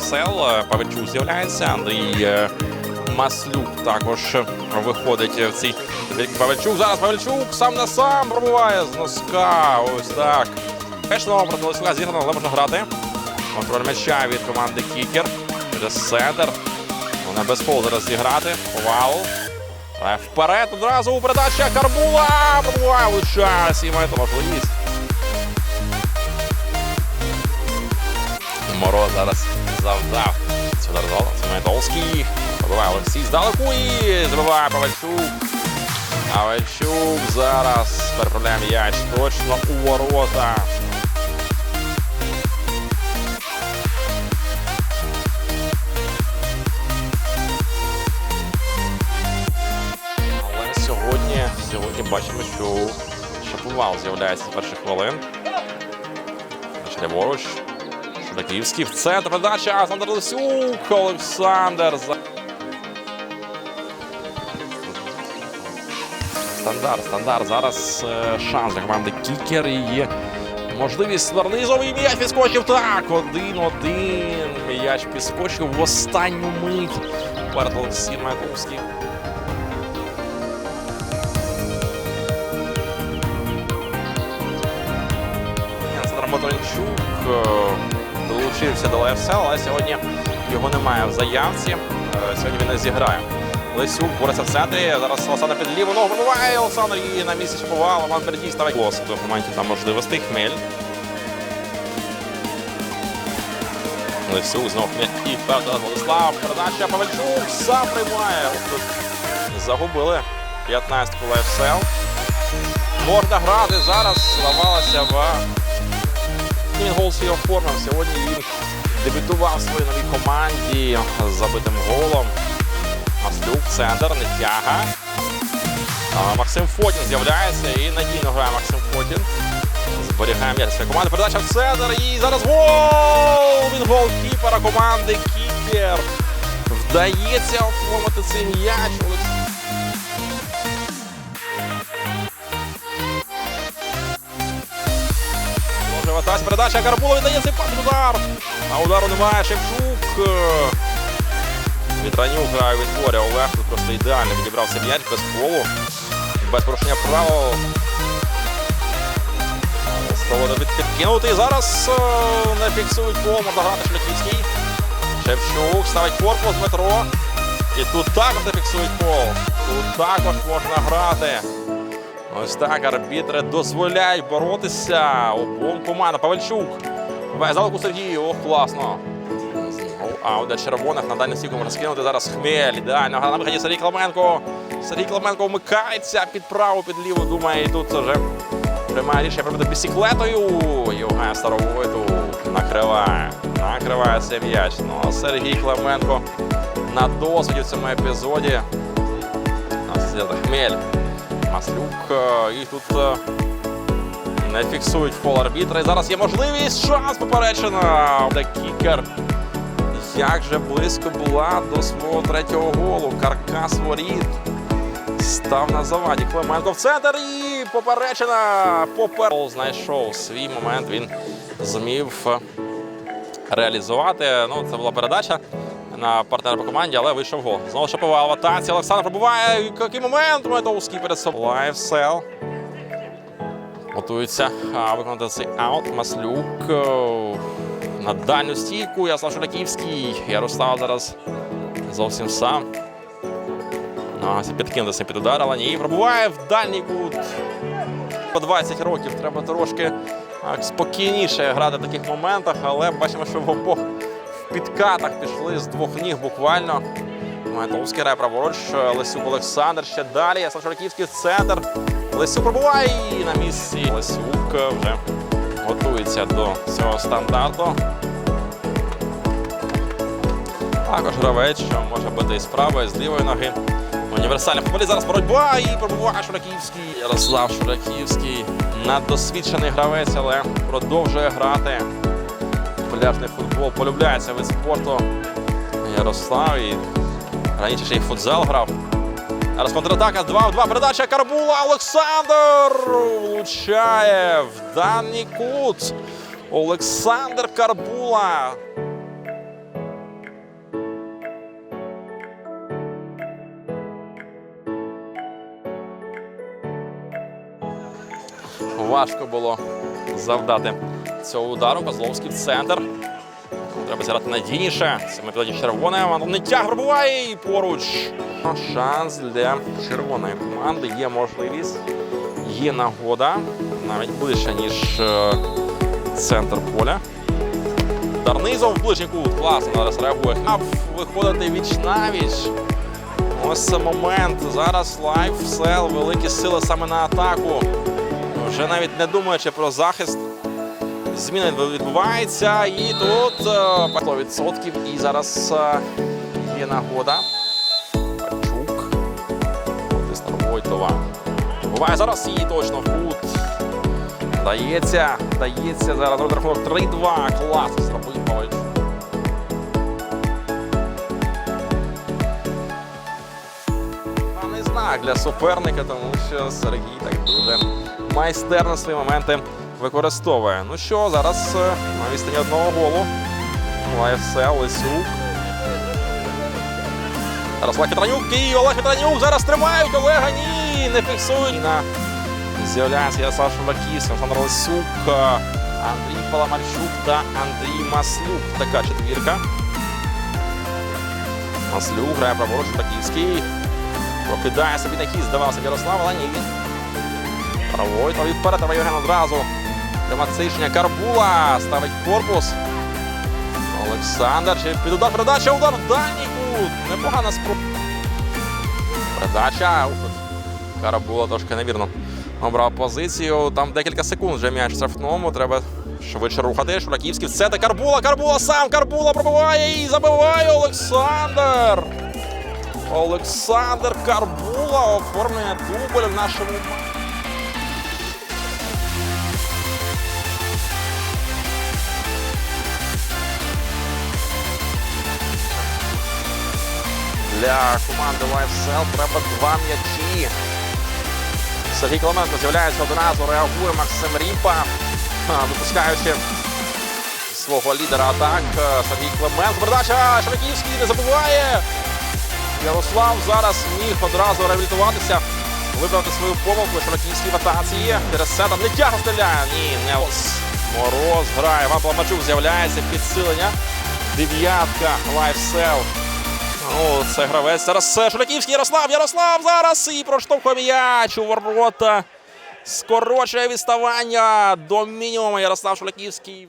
ФСЛ. Павельчук з'являється. Андрій е, Маслюк також виходить в цій Павельчук. Зараз Павельчук сам на сам пробуває з носка. Ось так. Пешло проти Лисюка зіграно, але можна грати. Контроль м'яча від команди Кікер. Через центр. Вона без фолу зараз зіграти. Повал. А Вперед одразу передача Карбула. Пробуває влучає. Сімає можливість. Мороз зараз завдав. Сюди зал. Семетовський. Пробиває Олексій здалеку і забиває Павельчук. Павельчук зараз переправляє м'яч точно у ворота. Але сьогодні, сьогодні бачимо, що Шаповал з'являється з перших хвилин. Ліворуч. Шудаківський в центр передача. Олександр Лисюк. Олександр. Стандарт, стандарт. Зараз е, шанс для команди Кікер і є можливість Ларнизовий м'яч підскочив. Так, один-один. М'яч підскочив в останню мить. Перед Олексієм Маяковським. Олександр Моторенчук е, до ЛФСЛ, але сьогодні його немає в заявці. Е, Сьогодні він не зіграє. Лесюк бореться в центрі. Зараз Олександр під ліву ногу пробиває. Олександр і на місці шпував. Роман Бердій ставить голос. В моменті там можливостей. Хмель. Лесюк знов. І правда Владислав. Передача Павельчук сам приймає. Загубили 15-ку ЛФСЛ. Можна грати зараз. Здавалося в він гол свій оформив. Сьогодні він дебютував своїй новій команді з забитим голом. Маслюк, центр, нетяга. Максим Фотін з'являється і надійно грає Максим Фотін. Зберігає м'яч своєї команди. Передача в центр. І зараз гол! Він голкіпера команди Кіпер. Вдається оформити цей м'яч. Ватась передача Карбула віддає цей удар. А удару немає. Шевчук. Вітранюк грає від горя. Олег тут просто ідеально відібрався м'яч без фолу. Без порушення правил. Спробували підкинути. І зараз е, не фіксують фол. Можна грати Шляківський. Шевчук ставить корпус Дмитро. І тут також не фіксують фол. Тут також можна грати. Ось так арбітри дозволяють боротися обом командам. Павельчук. Залику Сергію. Ох, класно. Аут для червоних на дальню стійку можна скинути. Зараз хмель. Ідеально. На виході Сергій Клименко. Сергій Клименко вмикається під праву, під ліву. Думає, і тут вже приймає рішення пробити бісіклетою. Євген Старовойту накриває. Накриває цей м'яч. Ну, а Сергій Клименко на досвіді в цьому епізоді. А Хмель. Маслюк. е, І тут е, не фіксують фол арбітра. І зараз є можливість. Шанс поперечена. Кікер. Як же близько була до свого третього голу. Каркас воріт. Став на заваді. Клименко в центр і поперечена. Попер знайшов свій момент. Він зумів е, реалізувати. Ну, це була передача на партнера по команді, але вийшов гол. Знову Шаповал в. Олександр пробуває. Який момент? Медовський перед собою. Лайфсел. Готується виконати цей аут. Маслюк. На дальню стійку. Ярослав Шураківський. Ярослав зараз зовсім сам. Намагався підкинутися під удар, але ні. Пробуває в дальній кут. По 20 років треба трошки спокійніше грати в таких моментах, але бачимо, що в обох підкатах пішли з двох ніг буквально. Майтовський грає праворуч, Лесюк Олександр ще далі. Ярослав Шураківський центр. Лесюк пробуває і на місці. Лесюк вже готується до цього стандарту. Також гравець, що може бити і з правої, і з лівої ноги. Універсальний футболіст зараз боротьба і пробуває Шураківський. Ярослав Шураківський наддосвідчений гравець, але продовжує грати пляжний футбол полюбляється вид спорту. Ярослав і раніше ще й футзал грав. Зараз контратака 2 в 2. Передача Карбула Олександр влучає в даний кут. Олександр Карбула. Важко було завдати цього удару. Козловський в центр. Треба зіграти надійніше. Саме тоді червоне. Не тяг пробуває і поруч. Шанс для червоної команди. Є можливість, є нагода. Навіть ближче, ніж е, центр поля. Дарнизов в ближній кут. Класно зараз реагує. Хаб виходити віч навіч. Ось це момент. Зараз лайф, сел, великі сили саме на атаку. Вже навіть не думаючи про захист. Зміна відбувається. І тут е, 100%. І зараз е, є нагода. Пачук. Проти Войтова. Буває зараз і точно в кут. Дається, дається зараз рахунок 3-2. Клас зробив Павлович. Певний знак для суперника, тому що Сергій так дуже майстерно свої моменти використовує. Ну що, зараз е, на відстані одного голу. Лайфсел, Лисюк. Зараз Олег Петранюк і Олег Петранюк зараз тримають Олега. Ні, не фіксують. На З'являється Ярослав Шеваківський, Олександр Лисюк, е, Андрій Паламарчук та Андрій Маслюк. Така четвірка. Маслюк грає праворуч Шеваківський. Прокидає собі на хід, здавався Ярослав, але ні. Правой та вперед, треба Євген одразу. Тримацишня Карбула ставить корпус. Олександр під удар, передача, удар в дальній кут. Непогана спроба. Передача. Ух, Карабула трошки невірно обрав позицію. Там декілька секунд вже м'яч в штрафному. Треба швидше рухати. Шураківський це Карбула. Карбула сам. Карбула пробиває і забиває Олександр. Олександр Карбула оформлює дубль в нашому. Для команди LifeSell треба два м'ячі. Сергій Клименко з'являється одразу, реагує Максим Ріпа, випускаючи свого лідера атак. е, Сергій Клименко. Передача Шараківський не забуває. Ярослав зараз міг одразу реабілітуватися, виправити свою помилку. Шараківський в атаці. Тересета не тяго стріляє. Ні, не ось. Мороз грає. Вам Паламарчук з'являється підсилення. Дев'ятка лайфсел. Ну, це гравець. Зараз Шуляківський Ярослав. Ярослав зараз і проштовхує м'яч у ворота. Скорочує відставання до мінімуму. Ярослав Шуляківський.